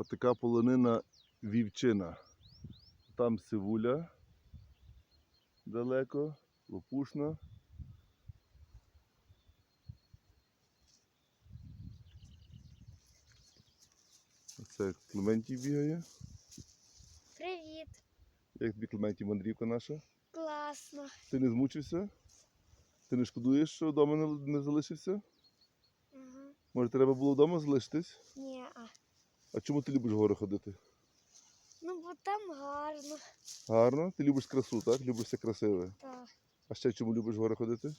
Отака полонина вівчина. Там сивуля далеко, лопушна. Це Клементій бігає. Привіт! Як тобі Клементій мандрівка наша? Класно. Ти не змучився? Ти не шкодуєш, що вдома не, залишився? Ага. Може, треба було вдома залишитись? Ні, а. А чому ти любиш в гори ходити? Ну, бо там гарно. Гарно? Ти любиш красу, так? Любиш все красиве. Так. А ще чому любиш в гори ходити? М.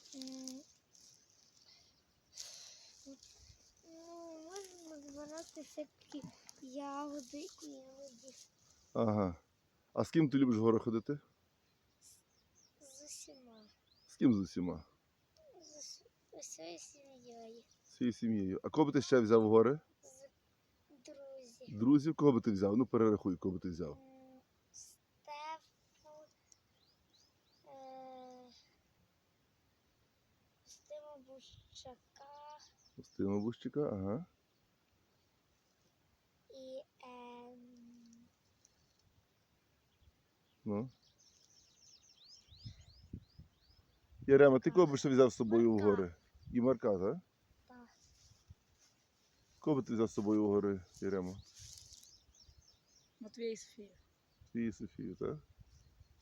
Ну, можна збирати всякі ягоди іноді. Ага. А з ким ти любиш в гори ходити? З усіма. З ким з усіма? З ус- усією сім'єю. З цією сім'єю. А кого би ти ще взяв в гори? Друзів. Друзів, кого би ти взяв? Ну перерахуй, кого би ти взяв. Стефу. Е, Стима Бущака. Стима Бущика, ага. І ем, Ну. Ярема, ти кого би ще взяв з собою в гори? І Марка? Так. Кого би ти взяв з собою в гори, Ярема? Матвій і Софія. Ти і Софію, так?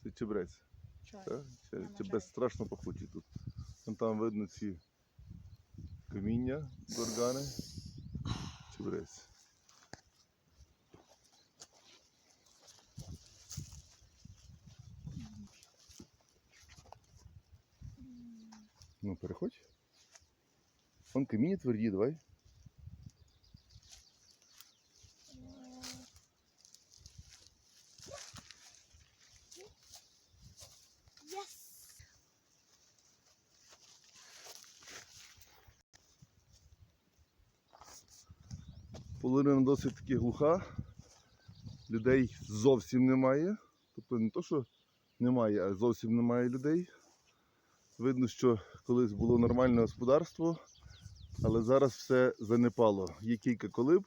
Це чебрець, Чай. так? Мама чай. страшно пахучий тут. Вон там видно ці каміння, горгани. Чебрець. Ну, переходь. Вон каміння тверді, давай. Полонина досить таки глуха. Людей зовсім немає. Тобто не то, що немає, а зовсім немає людей. Видно, що колись було нормальне господарство, але зараз все занепало. Є кілька колиб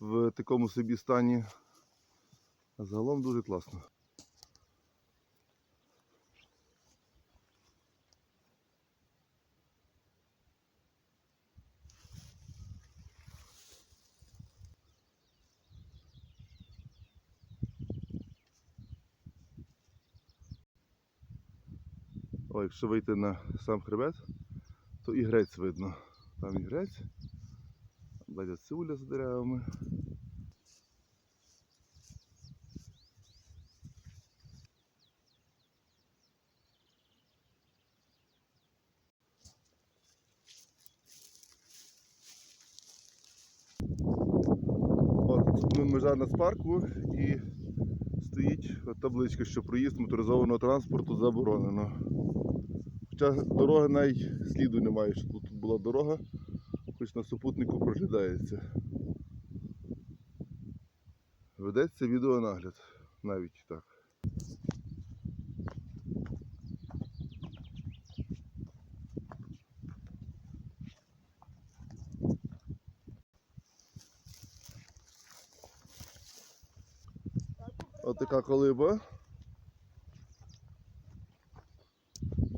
в такому собі стані. А загалом дуже класно. О, якщо вийти на сам хребет, то і грець видно. Там і грець. Далі цивуля за деревами. От ми межа Нацпарку і стоїть табличка, що проїзд моторизованого транспорту заборонено. Хоча дороги навіть сліду немає, що тут була дорога, хоч на супутнику проглядається. Ведеться відеонагляд навіть так. Така колиба.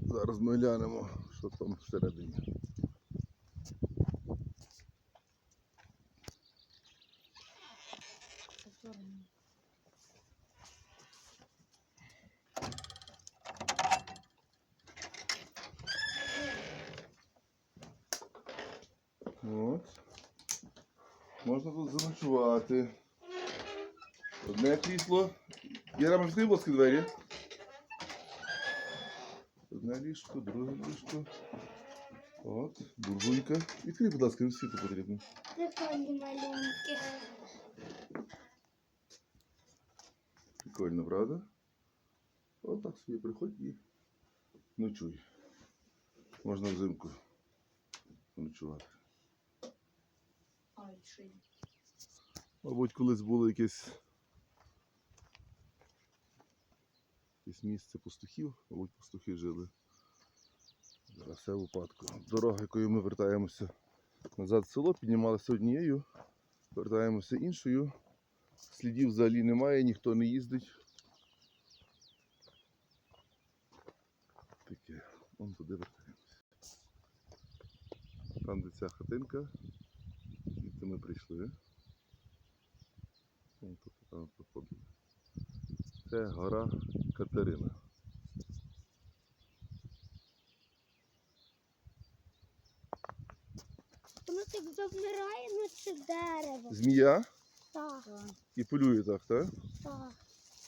Зараз ми глянемо, що там всередині. От. Можна тут заночувати. Одне крісло. Яра, ти, будь ласка, двері? Одне ліжко, друге ліжко. От, буржуйка. Відкрий, будь ласка, їм світло потрібно. Прикольні малюнки. Прикольно, правда? От так собі приходь і ночуй. Можна взимку ночувати. Мабуть, колись було якесь, якесь місце пастухів, мабуть, пастухи жили. Зараз все в упадку. Дорога, якою ми вертаємося назад в село, піднімалася однією Повертаємося іншою. Слідів взагалі немає, ніхто не їздить. Таке. Вон туди вертаємося. Там, де ця хатинка, звідти ми прийшли. Це гора Катерина. Воно так завмирає, наче дерево. Змія Так, і полює так, так? так.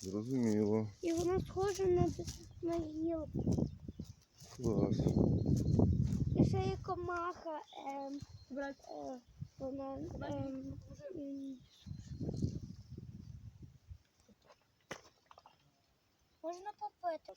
Зрозуміло. І воно схоже на, на гілку. Клас. І ще є комаха. Ем, Брат, е, вона. Ем, м, Можна попити?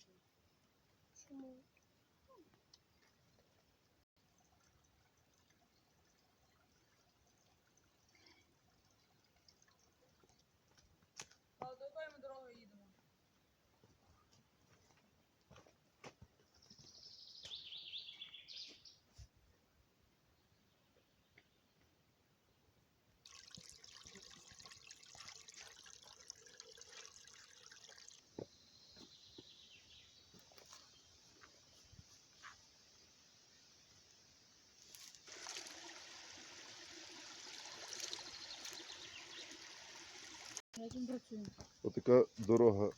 Отака дорога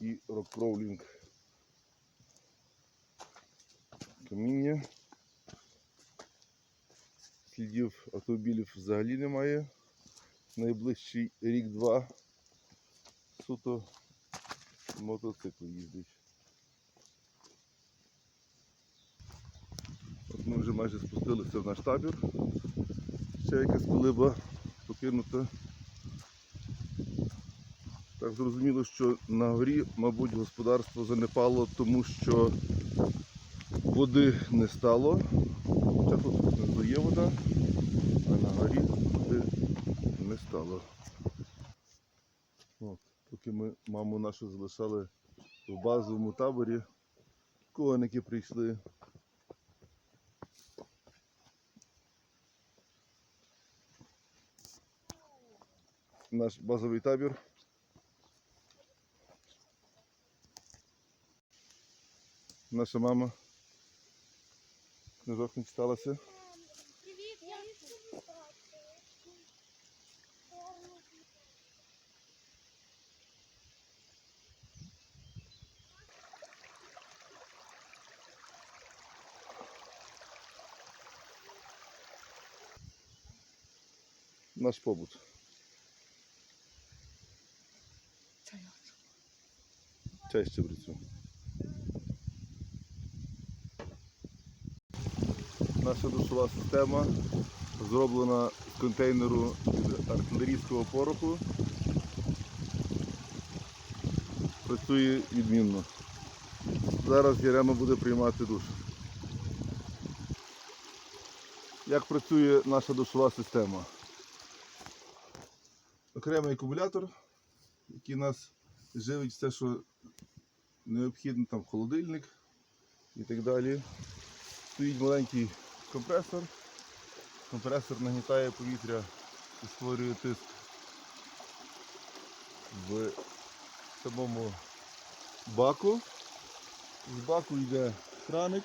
і рокроулінг. Каміння. Слідів автомобілів взагалі немає. Найближчий рік-два суто мотоцикл їздить. От ми вже майже спустилися в наш табір. Ще якась колиба покинута. Так зрозуміло, що на горі, мабуть, господарство занепало, тому що води не стало. Хоча тут внизу є вода, а на горі води не стало. От, поки ми маму нашу залишали в базовому таборі, коники прийшли. Наш базовий табір. Наша мама. Книжок не читалася. Привіт, я Наш побут. Чай з чебрецю. Наша душова система зроблена з контейнеру з артилерійського пороху. Працює відмінно. Зараз Ярема буде приймати душ. Як працює наша душова система? Окремий акумулятор, який нас живить все, що необхідно, там холодильник і так далі. Стоїть маленький компресор. Компресор нагнітає повітря і створює тиск в самому баку. З баку йде краник.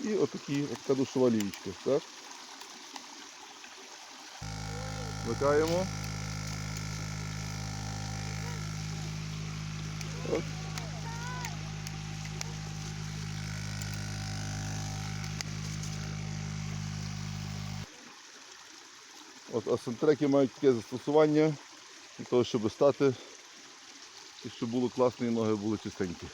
І отакі, от така душова лієчка. Вмикаємо. От сантреки мають таке застосування для того, щоб стати і щоб було класно і ноги були чистенькі.